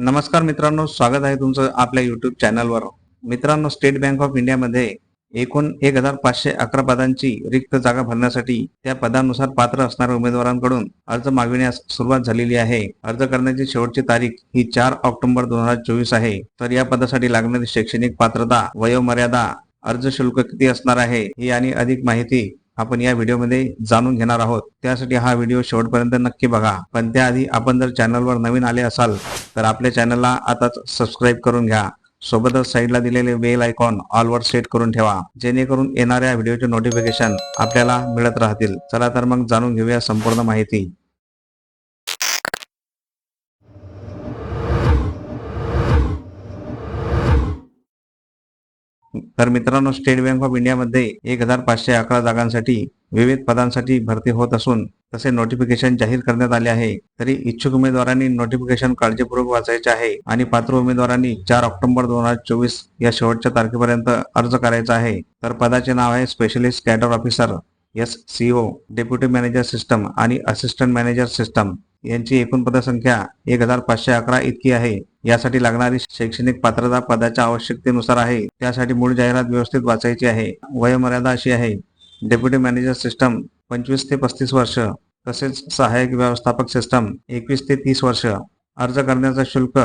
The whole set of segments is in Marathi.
नमस्कार मित्रांनो स्वागत आहे तुमचं आपल्या युट्यूब चॅनलवर मित्रांनो स्टेट बँक ऑफ इंडियामध्ये एकूण एक हजार पाचशे अकरा पदांची रिक्त जागा भरण्यासाठी त्या पदानुसार पात्र असणाऱ्या उमेदवारांकडून अर्ज मागविण्यास सुरुवात झालेली आहे. अर्ज करण्याची शेवटची तारीख ही चार ऑक्टोबर दोन हजार चोवीस आहे. तर या पदासाठी लागणारी शैक्षणिक पात्रता वयोमर्यादा अर्ज शुल्क किती असणार आहे ही आणि अधिक माहिती आपण या व्हिडिओमध्ये जाणून घेणार आहोत. त्यासाठी हा व्हिडिओ शेवटपर्यंत नक्की बघा. पण त्याआधी आपण जर चॅनलवर नवीन आले असाल तर आपल्या चॅनलला आताच सबस्क्राईब करून घ्या. सोबतच साईडला दिलेले बेल आयकॉन ऑलवर सेट करून ठेवा. जेणेकरून येणाऱ्या व्हिडिओचे नोटिफिकेशन आपल्याला मिळत राहतील. चला तर मग जाणून घेऊया संपूर्ण माहिती. तर मित्रांनो स्टेट बँक ऑफ इंडियामध्ये एक हजार पाचशे अकरा जागांसाठी विविध पदांसाठी भरती होत असून तसे नोटिफिकेशन जाहीर करण्यात आले आहे. तरी इच्छुक उमेदवारांनी नोटिफिकेशन काळजीपूर्वक वाचायचे आहे आणि पात्र उमेदवारांनी चार ऑक्टोबर दोन हजार चोवीस या शेवटच्या तारखेपर्यंत अर्ज करायचा आहे. तर पदाचे नाव आहे specialist cadre officer S CO deputy manager system आणि असिस्टंट मॅनेजर सिस्टम यांची एकूण पदसंख्या एक हजार पाचशे अकरा इतकी आहे. यासाठी लागणारी शैक्षणिक पात्रता पदाच्या आवश्यकतेनुसार आहे. त्यासाठी मूळ जाहिरात व्यवस्थित वाचायची आहे. वयोमर्यादा अशी आहे. डेप्युटी मॅनेजर सिस्टम पंचवीस ते पस्तीस वर्ष. तसेच सहाय्यक व्यवस्थापक सिस्टम एकवीस ते तीस वर्ष. अर्ज करण्याचा शुल्क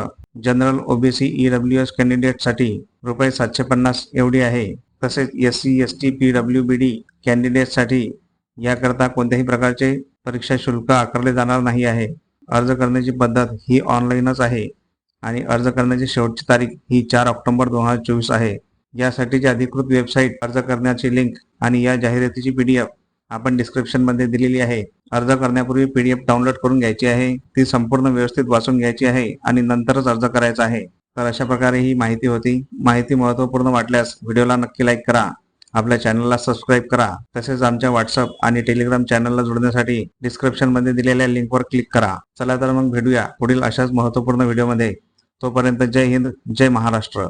जनरल ओबीसी ईडब्ल्यू एस कॅन्डिडेटसाठी रुपये सातशे पन्नास एवढी आहे. तसेच S C S T P W B D कॅन्डिडेटसाठी याकरता कोणत्याही प्रकारचे परीक्षा शुल्क आकारले जाणार नाही आहे. अर्ज करण्याची पद्धत ही ऑनलाईनच आहे आणि अर्ज करण्याची शेवटची तारीख ही चार ऑक्टोबर दोन हजार चोवीस आहे. यासाठीची अधिकृत वेबसाईट अर्ज करण्याची लिंक आणि या जाहिरातीची पीडीएफ आपण डिस्क्रिप्शनमध्ये दिलेली आहे. अर्ज करण्यापूर्वी पीडीएफ डाउनलोड करून घ्यायची आहे ती संपूर्ण व्यवस्थित वाचून घ्यायची आहे आणि नंतरच अर्ज करायचा आहे. तर अशा प्रकारे ही माहिती होती. माहिती महत्त्वपूर्ण वाटल्यास व्हिडिओला नक्की लाईक करा. आपल्या चॅनलला सबस्क्राईब करा. तसेच आमच्या व्हॉट्सअप आणि टेलिग्राम चॅनलला जोडण्यासाठी डिस्क्रिप्शनमध्ये दिलेल्या लिंकवर क्लिक करा. चला तर मग भेटूया पुढील अशाच महत्त्वपूर्ण व्हिडिओमध्ये तोपर्यंत जय हिंद जय महाराष्ट्र.